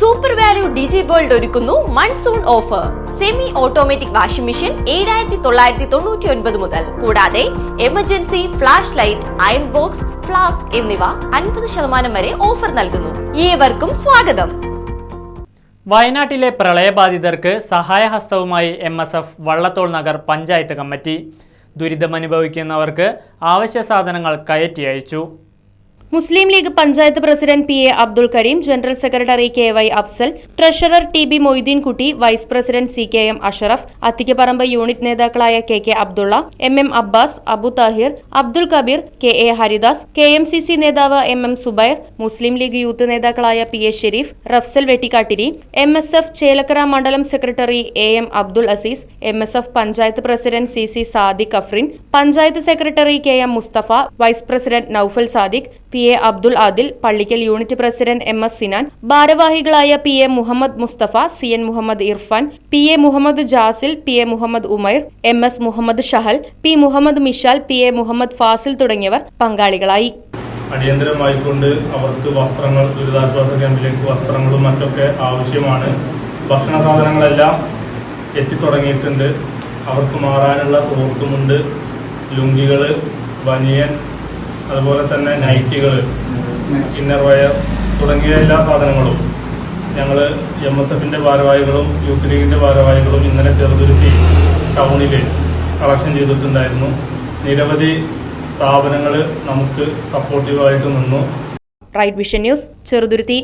Super value ഡിജി world ഒരുക്കുന്നു monsoon offer semi automatic washing machine ഏഴായിരത്തി തൊള്ളായിരത്തി തൊണ്ണൂറ്റി ഒൻപത് മുതൽ. കൂടാതെ emergency flash light iron box flask എന്നിവ അൻപത് ശതമാനം വരെ ഓഫർ നൽകുന്നു. ഏവർക്കും സ്വാഗതം. വയനാട്ടിലെ പ്രളയബാധിതർക്ക് സഹായഹസ്തവുമായി M S F Vallathol Nagar panchayat committee. ദുരിതമനുഭവിക്കുന്നവർക്ക് ആവശ്യ സാധനങ്ങൾ കയറ്റി അയച്ചു. Muslim League panchayat president P A Abdul Kareem general secretary K Y Afsal treasurer T B Moideenkutty vice president C K M Asharaf Athikkaparamba unit നേതാക്കളായ K K Abdulla M M Abbas Abu Thahir Abdul Kabeer K A Haridas K M C C നേതാവ് M M Subair Muslim League youth നേതാക്കളായ P A Sharif Rafsal Vettikkattiri M S F Chelakkara മണ്ഡലം secretary A M Abdul Azeez M S F panchayat president C C Sadiq Afrin panchayat secretary K M Musthafa vice president Noufal Sadiq P A Abdul Adil Pallikkal unit president M S Sinan ഭാരവാഹികളായ P A Muhammad Mustafa C N Muhammad Irfan P A Muhammad Jasil P A Muhammad Umair M S Muhammad Shahal P Muhammad Mishal P A Muhammad Fasil തുടങ്ങിയവർ പങ്കാളികളായി. അടിയന്തരമായിക്കൊണ്ട് അവർക്ക് വസ്ത്രങ്ങൾ ദുരിതാശ്വാസ ക്യാമ്പിലേക്ക് വസ്ത്രങ്ങളും മറ്റൊക്കെ ആവശ്യമാണ്. ഭക്ഷണ സാധനങ്ങളെല്ലാം എത്തിത്തുടങ്ങിയിട്ടുണ്ട്. അവർക്ക് മാറാനുള്ള തോർത്തുമുണ്ട് ലുങ്കികൾ ബനിയൻ അതുപോലെ തന്നെ നൈറ്റികൾ ഇന്നർ വയർ തുടങ്ങിയ എല്ലാ സാധനങ്ങളും ഞങ്ങൾ എം എസ് എഫിന്റെ ഭാരവാഹികളും യൂത്ത് ലീഗിന്റെ ഭാരവാഹികളും ഇന്നലെ ചെറുതുരുത്തി ടൗണിൽ കളക്ഷൻ ചെയ്തിട്ടുണ്ടായിരുന്നു. നിരവധി സ്ഥാപനങ്ങൾ നമുക്ക് സപ്പോർട്ടീവായിട്ട് നിന്നു. Right vision news Cheruthuruthy